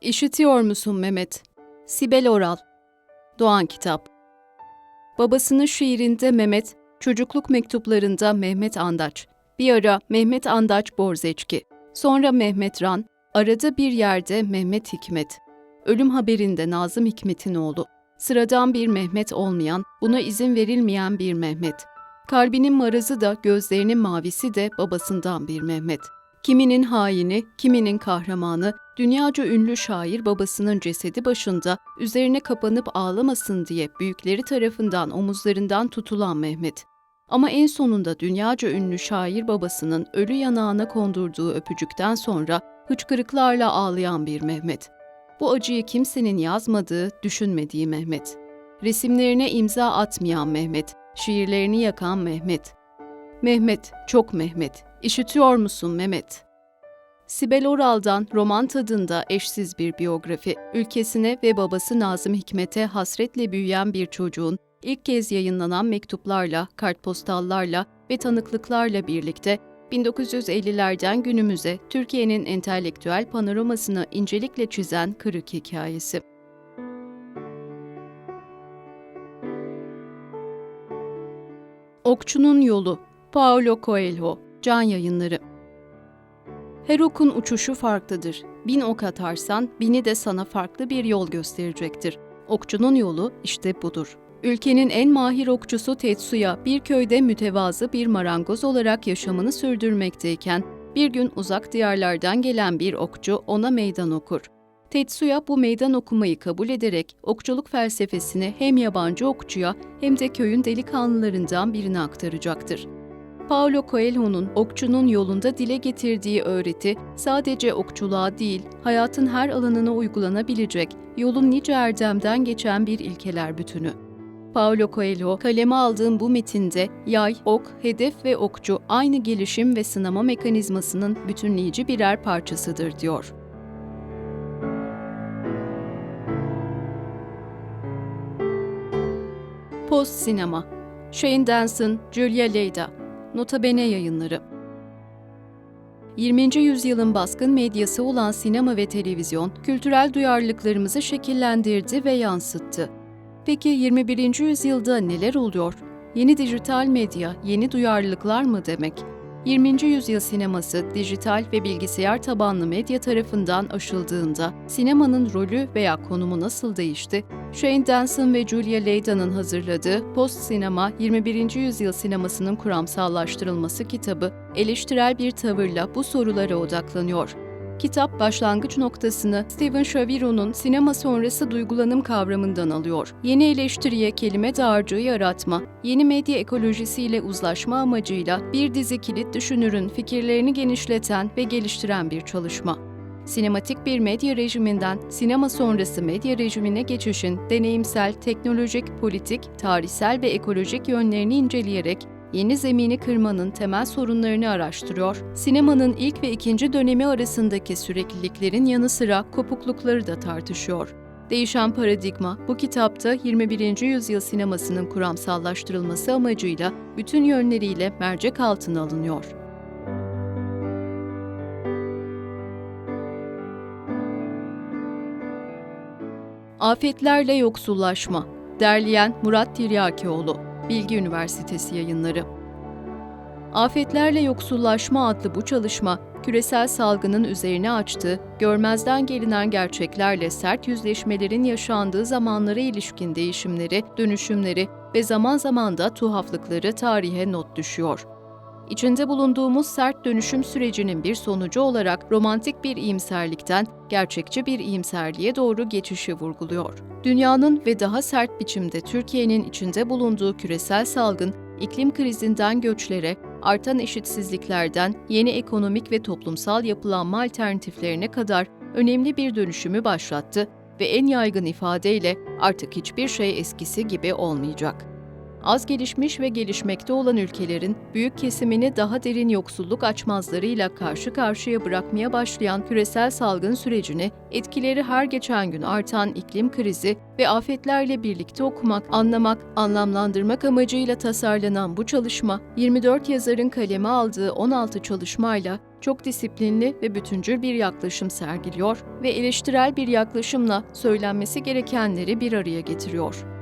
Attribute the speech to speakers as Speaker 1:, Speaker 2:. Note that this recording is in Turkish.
Speaker 1: İşitiyor musun Mehmet? Sibel Oral Doğan Kitap Babasının şiirinde Mehmet, çocukluk mektuplarında Mehmet Andaç, bir ara Mehmet Andaç Borzeçki, sonra Mehmet Ran, arada bir yerde Mehmet Hikmet. Ölüm haberinde Nazım Hikmet'in oğlu. Sıradan bir Mehmet olmayan, buna izin verilmeyen bir Mehmet. Kalbinin marazı da gözlerinin mavisi de babasından bir Mehmet. Kiminin haini, kiminin kahramanı, dünyaca ünlü şair babasının cesedi başında üzerine kapanıp ağlamasın diye büyükleri tarafından omuzlarından tutulan Mehmet. Ama en sonunda dünyaca ünlü şair babasının ölü yanağına kondurduğu öpücükten sonra hıçkırıklarla ağlayan bir Mehmet. Bu acıyı kimsenin yazmadığı, düşünmediği Mehmet. Resimlerine imza atmayan Mehmet, şiirlerini yakan Mehmet. Mehmet, çok Mehmet. İşitiyor musun Mehmet? Sibel Oral'dan roman tadında eşsiz bir biyografi, ülkesine ve babası Nazım Hikmet'e hasretle büyüyen bir çocuğun ilk kez yayınlanan mektuplarla, kartpostallarla ve tanıklıklarla birlikte 1950'lerden günümüze Türkiye'nin entelektüel panoramasını incelikle çizen kırık hikayesi. Okçunun Yolu Paulo Coelho Can Yayınları Her okun uçuşu farklıdır. Bin ok atarsan bini de sana farklı bir yol gösterecektir. Okçunun yolu işte budur. Ülkenin en mahir okçusu Tetsuya bir köyde mütevazı bir marangoz olarak yaşamını sürdürmekteyken bir gün uzak diyarlardan gelen bir okçu ona meydan okur. Tetsuya bu meydan okumayı kabul ederek okçuluk felsefesini hem yabancı okçuya hem de köyün delikanlılarından birine aktaracaktır. Paulo Coelho'nun okçunun yolunda dile getirdiği öğreti sadece okçuluğa değil, hayatın her alanına uygulanabilecek, yolun nice erdemden geçen bir ilkeler bütünü. Paulo Coelho, kaleme aldığım bu metinde yay, ok, hedef ve okçu aynı gelişim ve sınama mekanizmasının bütünleyici birer parçasıdır diyor. Post Sinema Shane Danson, Julia Leyda Nota Bene yayınları 20. yüzyılın baskın medyası olan sinema ve televizyon, kültürel duyarlılıklarımızı şekillendirdi ve yansıttı. Peki 21. yüzyılda neler oluyor? Yeni dijital medya, yeni duyarlılıklar mı demek? 20. yüzyıl sineması dijital ve bilgisayar tabanlı medya tarafından aşıldığında sinemanın rolü veya konumu nasıl değişti? Shane Danson ve Julia Leyda'nın hazırladığı Post Sinema 21. yüzyıl sinemasının kuramsallaştırılması kitabı eleştirel bir tavırla bu sorulara odaklanıyor. Kitap başlangıç noktasını Steven Shaviro'nun sinema sonrası duygulanım kavramından alıyor. Yeni eleştiriye kelime dağarcığı yaratma, yeni medya ekolojisiyle uzlaşma amacıyla bir dizi kilit düşünürün fikirlerini genişleten ve geliştiren bir çalışma. Sinematik bir medya rejiminden sinema sonrası medya rejimine geçişin deneyimsel, teknolojik, politik, tarihsel ve ekolojik yönlerini inceleyerek yeni zemini kırmanın temel sorunlarını araştırıyor, sinemanın ilk ve ikinci dönemi arasındaki sürekliliklerin yanı sıra kopuklukları da tartışıyor. Değişen paradigma bu kitapta 21. yüzyıl sinemasının kuramsallaştırılması amacıyla bütün yönleriyle mercek altına alınıyor. Afetlerle Yoksullaşma Derleyen Murat Tiryakioğlu Bilgi Üniversitesi Yayınları. Afetlerle Yoksullaşma adlı bu çalışma, küresel salgının üzerine açtığı, görmezden gelinen gerçeklerle sert yüzleşmelerin yaşandığı zamanlara ilişkin değişimleri, dönüşümleri ve zaman zaman da tuhaflıkları tarihe not düşüyor. İçinde bulunduğumuz sert dönüşüm sürecinin bir sonucu olarak romantik bir iyimserlikten gerçekçi bir iyimserliğe doğru geçişi vurguluyor. Dünyanın ve daha sert biçimde Türkiye'nin içinde bulunduğu küresel salgın, iklim krizinden göçlere, artan eşitsizliklerden yeni ekonomik ve toplumsal yapılanma alternatiflerine kadar önemli bir dönüşümü başlattı ve en yaygın ifadeyle artık hiçbir şey eskisi gibi olmayacak. Az gelişmiş ve gelişmekte olan ülkelerin büyük kesimini daha derin yoksulluk açmazlarıyla karşı karşıya bırakmaya başlayan küresel salgın sürecini, etkileri her geçen gün artan iklim krizi ve afetlerle birlikte okumak, anlamak, anlamlandırmak amacıyla tasarlanan bu çalışma, 24 yazarın kaleme aldığı 16 çalışmayla çok disiplinli ve bütüncül bir yaklaşım sergiliyor ve eleştirel bir yaklaşımla söylenmesi gerekenleri bir araya getiriyor.